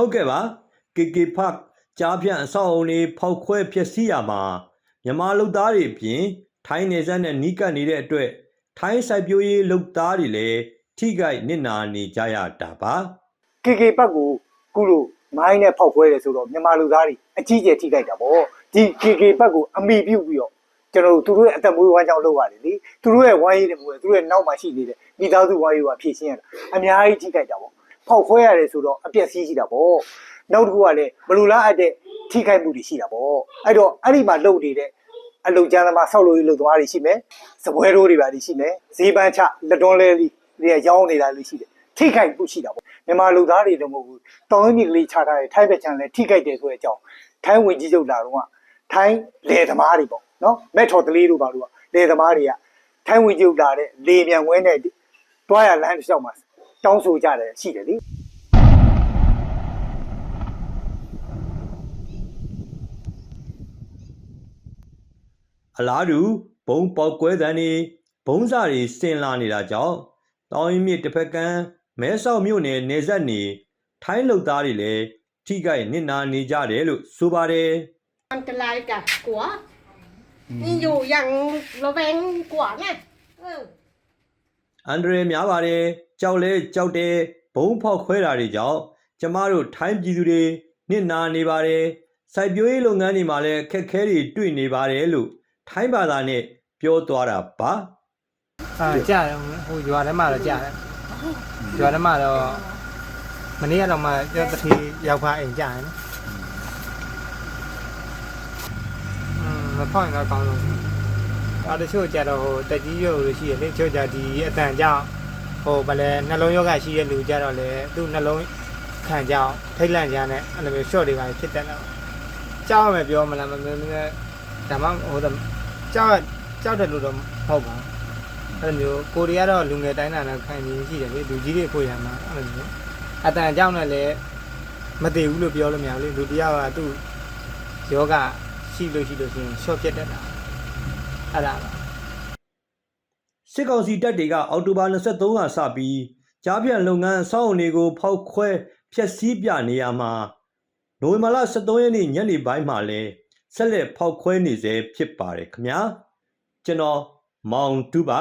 ဟုတ်ကဲ့ပါ KK Park ကြားဖြန့်အဆောက်အုံတွေဖောက်ခွဲဖျက်ဆီးရမှာမြန်မာလူသားတွေအပြင်ထိုင်းနယ်စပ်နဲ့နီးကပ်နေတဲ့အတွက်ထိုင်းစိုက်ပျိုးရေးလုပ်သားတွေလည်းထိခိုက်နစ်နာနေကြရတာပါ KK ဘက်ကိုကုလို့မိုင်းနဲ့ဖောက်ခွဲတယ်ဆိုတော့မြန်မာလူသားတွေအကြီးကျယ်ထိခိုက်တာပေါ့ဒီ KK ဘက်ကိုအမိပြုတ်ပြီးတော့ကျွန်တော်တို့သူတို့ရဲ့အသက်မွေးဝမ်းကြောင်းလုပ်ရတယ်လေသူတို့ရဲ့ဝိုင်းရည်တွေမဟုတ်ဘူးသူတို့ရဲ့နောက်မှာရှိနေတဲ့မိသားစုဝိုင်းရည်ကဖြည့်ရှင်းရတာအများကြီးထိခိုက်တာပေါ့ ဖောက်ခွဲရတယ်ဆိုတော့အပြက်စီးရှိတာပေါ့နောက်တစ်ခုကလည်းဘလူလားအပ်တဲ့ထိခိုက်မှုတွေရှိတာပေါ့အဲ့တော့အဲ့ဒီမှာလုပ်နေတဲ့အလုပ်ကျန်းသမားဆောက်လုပ်ရေးလုပ်သမားတွေရှိမယ်စပွဲတိုးတွေပါတွေရှိမယ်ဈေးပန်းချလက်တွန်းလဲလေးတွေရောင်းနေတာလေးရှိတယ်ထိခိုက်မှုရှိတာပေါ့မြန်မာလူသားတွေတော့မဟုတ်ဘူးတောင်းရင်းကြီးကလေးချထားတဲ့ထိုင်းဘက်ချန်လည်းထိခိုက်တယ်ဆိုတဲ့အကြောင်းထိုင်းဝင်ကြီးချုပ်လာတော့ကထိုင်းလယ်သမားတွေပေါ့နော်မက်ထော်တလေးတို့ပါလို့ကလယ်သမားတွေကထိုင်းဝင်ကြီးချုပ်လာတဲ့လေမြန်ဝဲနဲ့တွားရလမ်းတစ်လျှောက်မှာ တောင်းဆိုကြတယ်ရှိတယ်လေ အလားတူဘုံပေါက်ကွဲတန်းတွေဘုံစာတွေဆင်လာနေတာကြောင့်တောင်ရင်မြစ်တစ်ဖက်ကမ်းမဲဆောက်မြို့နယ်နေဆက်နေထိုင်းလုပ်သားတွေလည်းထိခိုက်နစ်နာနေကြတယ်လို့ဆိုပါတယ် อันตรายกับกัวนี่อยู่อย่างระแวงกว่าไงเออ အန်ဒရဲများပါတယ် ကြောက်လဲကြောက်တယ်ဘုံဖောက်ခွဲတာတွေကြောင့်ကျမတို့ထိုင်းပြည်သူတွေနစ်နာနေပါတယ်စိုက်ပျိုးရေးလုပ်ငန်းတွေမှာလည်းအခက်အခဲတွေတွေ့နေပါတယ်လို့ထိုင်းဘာသာနဲ့ပြောသွားတာပါအာကြားတယ်ဟိုရွာထဲမှာတော့ကြားတယ်ရွာထဲမှာတော့မနေ့ကတော့မှကျောတတိရောက်ခါအိမ်ကြားတယ်နော်อืมမဖောက်ရင်တော့ကောင်းလို့အားတချို့ကြတော့ဟိုတက်ကြီးရုပ်လို့ရှိရလေချို့ကြဒီအတန်ကြောင့် ဟိုဗလဲနှလုံးယောဂရှိတဲ့လူကြတော့လေသူ့နှလုံးခံကြောင့်ထိတ်လန့်ကြတဲ့အဲ့လိုမျိုး short တွေပါဖြစ်တတ်တော့ကြောက်ရမယ်ပြောမလားမမင်းဒါမှဟိုကြောက်ကြောက်တယ်လို့တော့မဟုတ်ပါဘူးအဲ့လိုမျိုးကိုရီးယားတော့လူငယ်တိုင်းတာနဲ့ခံရင်းရှိတယ်လေလူကြီးတွေဖို့ရမှာအဲ့လိုမျိုးအတန်အကြောင်းနဲ့လည်းမတည်ဘူးလို့ပြောလို့မရဘူးလေလူတယောက်ကသူ့ယောဂရှိလို့ရှိလို့ရှိရင် short ဖြစ်တတ်တာအဲ့ဒါပါ စစ်ကောင်စီတပ်တွေကအောက်တိုဘာ23ကစပြီးကြားပြန်လုပ်ငန်းအဆောက်အုံတွေကိုဖောက်ခွဲဖျက်ဆီးပြနေရမှာနိုဝင်ဘာလ23ရက်နေ့ညနေပိုင်းမှာလဲဆက်လက်ဖောက်ခွဲနေစေဖြစ်ပါတယ်ခင်ဗျာကျွန်တော်မောင်တူပါ